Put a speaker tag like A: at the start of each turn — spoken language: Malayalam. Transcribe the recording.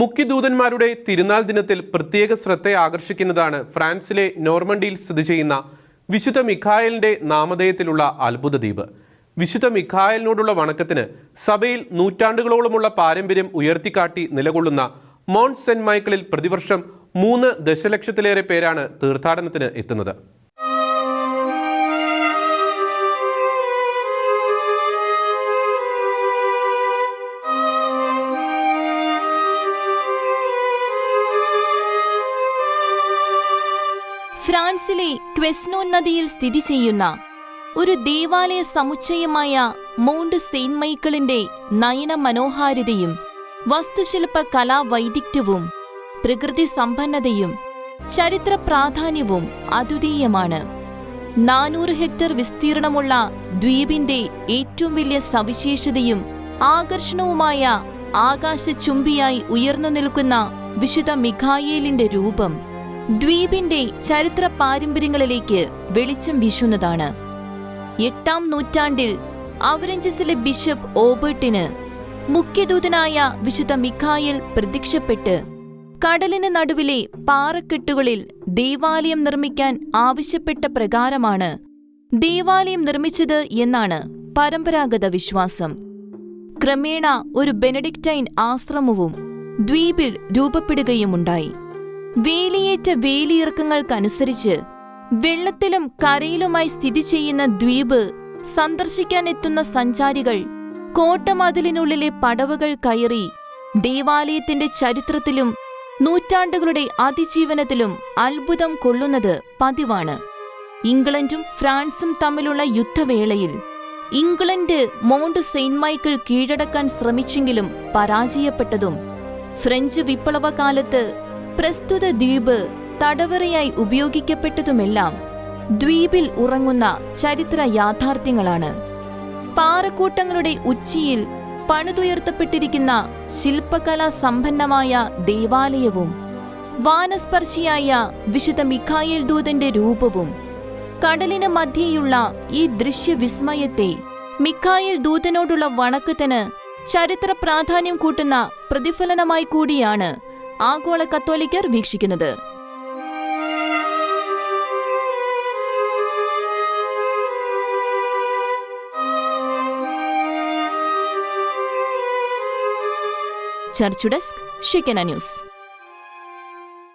A: മുഖ്യദൂതന്മാരുടെ തിരുനാൾ ദിനത്തിൽ പ്രത്യേക ശ്രദ്ധ ആകർഷിക്കുന്നതാണ് ഫ്രാൻസിലെ നോർമണ്ടിയിൽ സ്ഥിതി ചെയ്യുന്ന വിശുദ്ധ മിഖായലിന്റെ നാമധേയത്തിലുള്ള അത്ഭുത ദ്വീപ്. വിശുദ്ധ മിഖായലിനോടുള്ള വണക്കത്തിന് സഭയിൽ നൂറ്റാണ്ടുകളോളമുള്ള പാരമ്പര്യം ഉയർത്തിക്കാട്ടി നിലകൊള്ളുന്ന മോണ്ട് സെന്റ് മൈക്കിളിൽ പ്രതിവർഷം മൂന്ന് ദശലക്ഷത്തിലേറെ പേരാണ് തീർത്ഥാടനത്തിന് എത്തുന്നത്.
B: ഫ്രാൻസിലെ ക്വെസ്നോൻ നദിയിൽ സ്ഥിതി ചെയ്യുന്ന ഒരു ദേവാലയ സമുച്ചയമായ മൗണ്ട് സെയിന്റ് മൈക്കിളിന്റെ നയന മനോഹാരിതയും വസ്തുശില്പ കലാവൈദിക്യവും പ്രകൃതി സമ്പന്നതയും ചരിത്ര പ്രാധാന്യവും അദ്വിതീയമാണ് നാനൂറ് ഹെക്ടർ വിസ്തീർണമുള്ള ദ്വീപിന്റെ ഏറ്റവും വലിയ സവിശേഷതയും ആകർഷണവുമായ ആകാശചുംബിയായി ഉയർന്നു നിൽക്കുന്ന വിശുദ്ധ മിഖായേലിന്റെ രൂപം. ദ്വീപിന്റെ ചരിത്ര പാരമ്പര്യങ്ങളിലേക്ക് വെളിച്ചം വീശുന്നതാണ്. എട്ടാം നൂറ്റാണ്ടിൽ അവരഞ്ചസിലെ ബിഷപ്പ് ഓബർട്ടിന് മുഖ്യദൂതനായ വിശുദ്ധ മിഖായൽ പ്രത്യക്ഷപ്പെട്ട് കടലിന് നടുവിലെ പാറക്കെട്ടുകളിൽ ദേവാലയം നിർമ്മിക്കാൻ ആവശ്യപ്പെട്ട പ്രകാരമാണ് ദേവാലയം നിർമ്മിച്ചത് എന്നാണ് പരമ്പരാഗത വിശ്വാസം. ക്രമേണ ഒരു ബെനഡിക്റ്റൈൻ ആശ്രമവും ദ്വീപിൽ രൂപപ്പെടുകയുമുണ്ടായി. വേലിയേറ്റ വേലിയിറക്കങ്ങൾക്കനുസരിച്ച് വെള്ളത്തിലും കരയിലുമായി സ്ഥിതി ചെയ്യുന്ന ദ്വീപ് സന്ദർശിക്കാനെത്തുന്ന സഞ്ചാരികൾ കോട്ടമതിലിനുള്ളിലെ പടവുകൾ കയറി ദേവാലയത്തിന്റെ ചരിത്രത്തിലും നൂറ്റാണ്ടുകളുടെ അതിജീവനത്തിലും അത്ഭുതം കൊള്ളുന്നത് പതിവാണ്. ഇംഗ്ലണ്ടും ഫ്രാൻസും തമ്മിലുള്ള യുദ്ധവേളയിൽ ഇംഗ്ലണ്ട് മൗണ്ട് സെയിന്റ് മൈക്കിൾ കീഴടക്കാൻ ശ്രമിച്ചെങ്കിലും പരാജയപ്പെട്ടതും ഫ്രഞ്ച് വിപ്ലവകാലത്ത് പ്രസ്തുത ദ്വീപ് തടവറയായി ഉപയോഗിക്കപ്പെട്ടതുമെല്ലാം ദ്വീപിൽ ഉറങ്ങുന്ന ചരിത്ര യാഥാർത്ഥ്യങ്ങളാണ്. പാറക്കൂട്ടങ്ങളുടെ ഉച്ചിയിൽ പണിതുയർത്തപ്പെട്ടിരിക്കുന്ന ശില്പകലാ സമ്പന്നമായ ദേവാലയവും വാനസ്പർശിയായ വിശുദ്ധ മിഖായേൽ ദൂതന്റെ രൂപവും കടലിന് മധ്യേയുള്ള ഈ ദൃശ്യവിസ്മയത്തെ മിഖായേൽ ദൂതനോടുള്ള വണക്കത്തിന് ചരിത്ര പ്രാധാന്യം കൂട്ടുന്ന പ്രതിഫലനമായി കൂടിയാണ് ആഗോള കത്തോലിക്കർ വീക്ഷിക്കുന്നത്. Church desk Shekinah news.